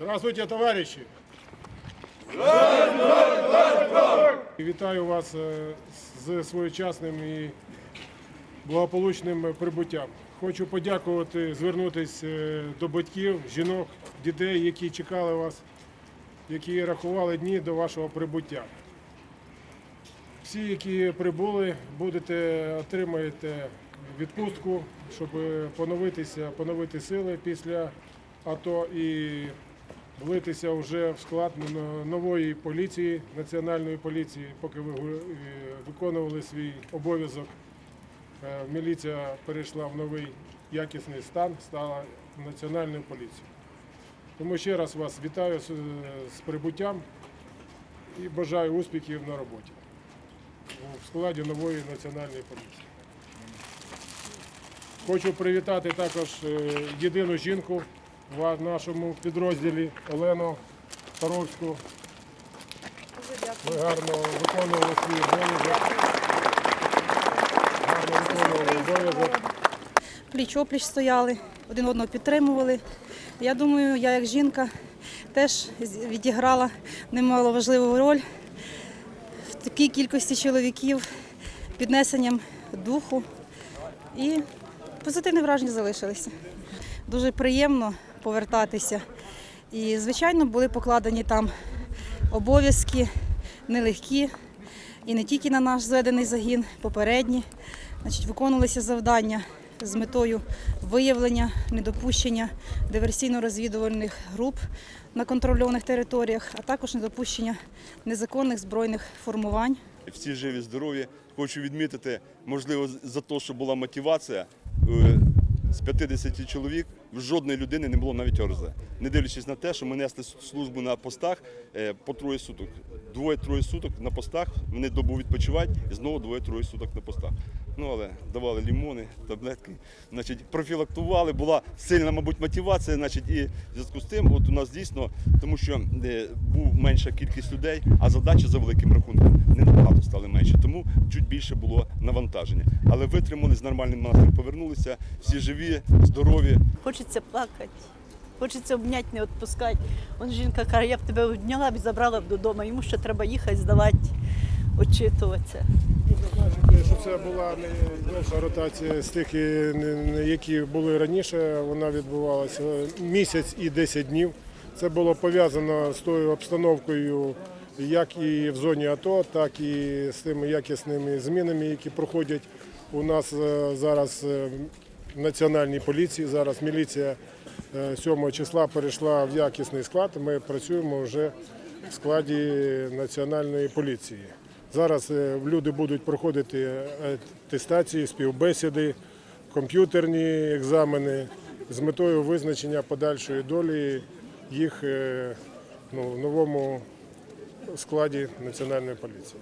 Здравствуйте, товариші! Вітаю вас е, з своєчасним і благополучним прибуттям. Хочу подякувати, звернутися е, до батьків, жінок, дітей, які чекали вас, які рахували дні до вашого прибуття. Всі, які прибули, будете отримаєте відпустку, щоб поновитися, поновити сили після АТО і влитися вже в склад нової поліції, національної поліції, поки ви виконували свій обов'язок. Е, Міліція перейшла в новий якісний стан, стала національною поліцією. Тому ще раз вас вітаю з, прибуттям і бажаю успіхів на роботі у складі нової національної поліції. Хочу привітати також е, єдину жінку в нашому підрозділі Олену Таровську. Ви гарно виконували свій обов'язок. Гарно виконували обов'язок. пліч опліч стояли, один одного підтримували. Я думаю, я як жінка теж відіграла немало важливу роль в такій кількості чоловіків піднесенням духу і позитивні враження залишилися. Дуже приємно повертатися. І, звичайно, були покладені там обов'язки нелегкі, і не тільки на наш зведений загін, попередні. Значить, виконувалися завдання з метою виявлення, недопущення диверсійно-розвідувальних груп на контрольованих територіях, а також недопущення незаконних збройних формувань. всі живі, здорові. Хочу відмітити, можливо, за те, що була мотивація. е, З 50 чоловік в жодної людини не було навіть ОРЗ. Не дивлячись на те, що ми несли службу на постах е, по троє суток. Двоє-троє суток на постах, вони добу відпочивають і знову двоє-троє суток на постах. Ну але давали лімони, таблетки, значить, профілактували, була сильна, мабуть, мотивація. Значить, і в зв'язку з тим, от у нас дійсно, тому що е, був менша кількість людей, а задачі за великим рахунком не набагато стали менше. Тому чуть більше було навантаження. Але витримали з нормальним настроєм, повернулися, всі живі, здорові. Хочеться плакати, хочеться обняти, не відпускати. Он жінка каже, я б тебе обняла б і забрала б додому, йому ще треба їхати, здавати, очитуватися. Зазначити, що це була довша ротація з тих, які були раніше. Вона відбувалася місяць і 10 днів. Це було пов'язано з тою обстановкою, як і в зоні АТО, так і з тими якісними змінами, які проходять у нас е, зараз е, національній поліції. Зараз міліція е, 7 числа перейшла в якісний склад. Ми працюємо вже в складі національної поліції. Зараз е, люди будуть проходити атестації, співбесіди, комп'ютерні екзамени з метою визначення подальшої долі їх е, ну, в новому складі національної поліції.